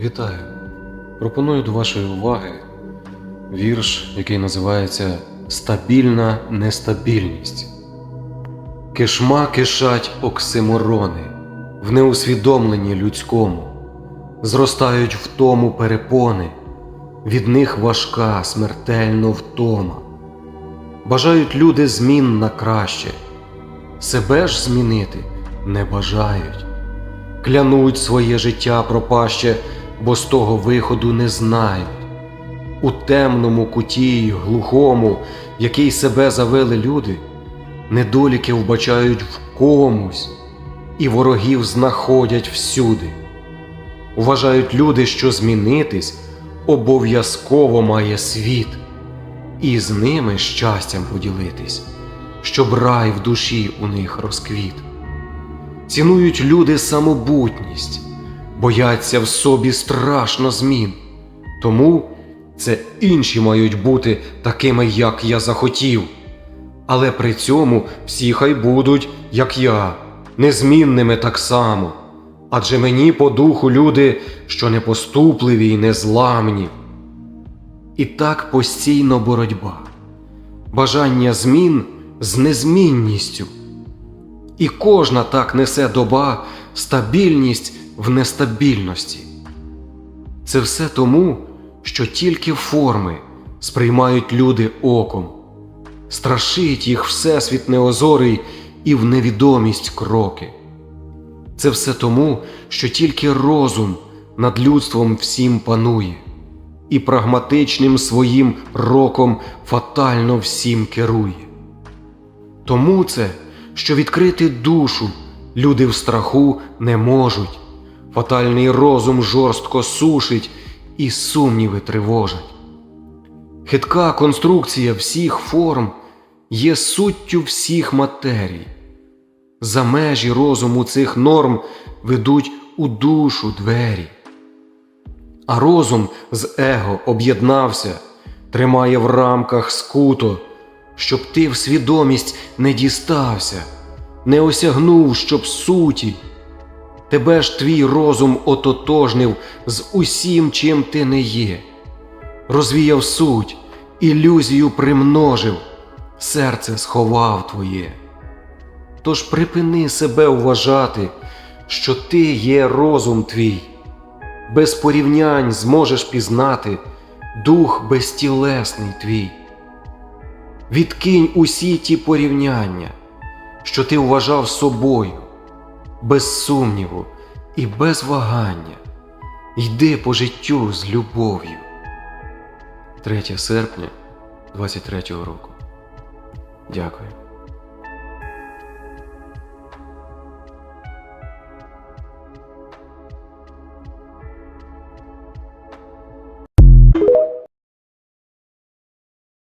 Вітаю! Пропоную до вашої уваги вірш, який називається Стабільна нестабільність. Кишма кишать оксиморони в неусвідомленні людському, зростають в тому перепони, від них важка смертельно втома. Бажають люди змін на краще, себе ж змінити не бажають клянуть своє життя пропаще, бо з того виходу не знають. У темному куті, глухому, який себе завели люди, недоліки вбачають в комусь і ворогів знаходять всюди. Вважають люди, що змінитись обов'язково має світ, і з ними щастям поділитись, щоб рай в душі у них розквіт. Цінують люди самобутність, бояться в собі страшно змін. Тому це інші мають бути такими, як я захотів. Але при цьому всі хай будуть, як я, незмінними так само. Адже мені по духу люди, що непоступливі й незламні. І так постійно боротьба, бажання змін з незмінністю. І кожна так несе доба стабільність в нестабільності. Це все тому, що тільки форми сприймають люди оком, страшить їх всесвіт неозорий і в невідомість кроки. Це все тому, що тільки розум над людством всім панує, і прагматичним своїм роком фатально всім керує. Тому це, що відкрити душу люди в страху не можуть, фатальний розум жорстко сушить і сумніви тривожать. Хитка конструкція всіх форм є суттю всіх матерій. За межі розуму цих норм ведуть у душу двері. А розум з его об'єднався, тримає в рамках скуто, щоб ти в свідомість не дістався, не осягнув, щоб суті. Тебе ж твій розум ототожнив з усім, чим ти не є, розвіяв суть, ілюзію примножив, серце сховав твоє. Тож припини себе вважати, що ти є розум твій, без порівнянь зможеш пізнати дух безтілесний твій. Відкинь усі ті порівняння, що ти вважав собою, без сумніву і без вагання. Йди по життю з любов'ю. 3 серпня 23 року. Дякую.